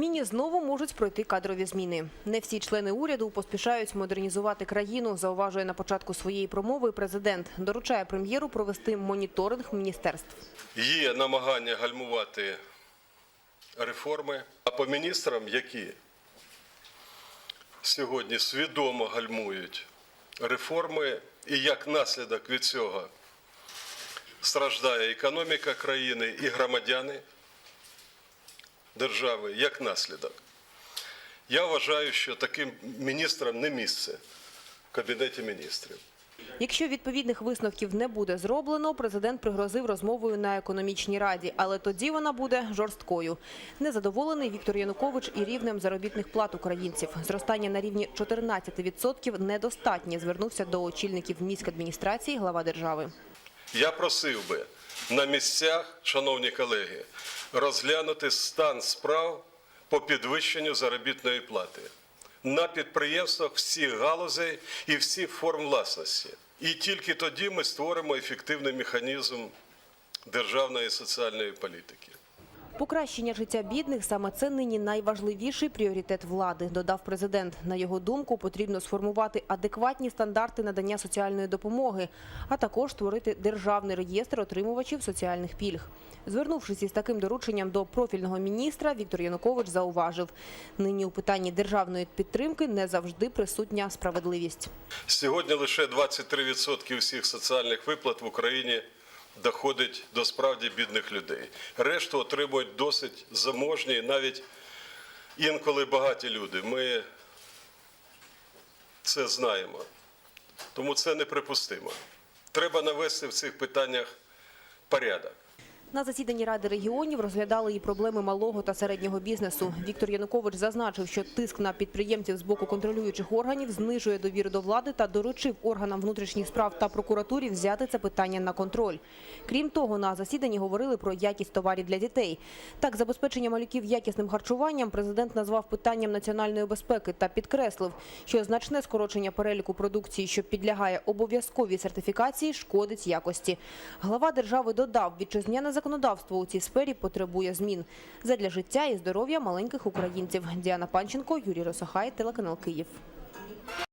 Кабміні знову можуть пройти кадрові зміни. Не всі члени уряду поспішають модернізувати країну, зауважує на початку своєї промови президент. Доручає прем'єру провести моніторинг міністерств. Є намагання гальмувати реформи, а по міністрам, які сьогодні свідомо гальмують реформи, і як наслідок від цього страждає економіка країни і громадяни держави як наслідок. Я вважаю, що таким міністрам не місце в кабінеті міністрів. Якщо відповідних висновків не буде зроблено, президент пригрозив розмовою на економічній раді, але тоді вона буде жорсткою. Незадоволений Віктор Янукович і рівнем заробітних плат українців. Зростання на рівні 14% недостатнє. Звернувся до очільників міськадміністрації глава держави. Я просив би на місцях, шановні колеги, розглянути стан справ по підвищенню заробітної плати на підприємствах всіх галузей і всіх форм власності. І тільки тоді ми створимо ефективний механізм державної соціальної політики. Покращення життя бідних саме це нині найважливіший пріоритет влади, додав президент. На його думку, потрібно сформувати адекватні стандарти надання соціальної допомоги, а також створити державний реєстр отримувачів соціальних пільг. Звернувшись із таким дорученням до профільного міністра, Віктор Янукович зауважив, нині у питанні державної підтримки не завжди присутня справедливість. Сьогодні лише 23% всіх соціальних виплат в Україні доходить до справді бідних людей. Решту отримують досить заможні, навіть інколи багаті люди. Ми це знаємо. Тому це неприпустимо. Треба навести в цих питаннях порядок. На засіданні Ради регіонів розглядали і проблеми малого та середнього бізнесу. Віктор Янукович зазначив, що тиск на підприємців з боку контролюючих органів знижує довіру до влади та доручив органам внутрішніх справ та прокуратурі взяти це питання на контроль. Крім того, на засіданні говорили про якість товарів для дітей. Так, забезпечення малюків якісним харчуванням президент назвав питанням національної безпеки та підкреслив, що значне скорочення переліку продукції, що підлягає обов'язковій сертифікації, шкодить якості. Глава держави додав, вітчизняне законодавство у цій сфері потребує змін задля життя і здоров'я маленьких українців. Діана Панченко, Юрій Росохай, телеканал Київ.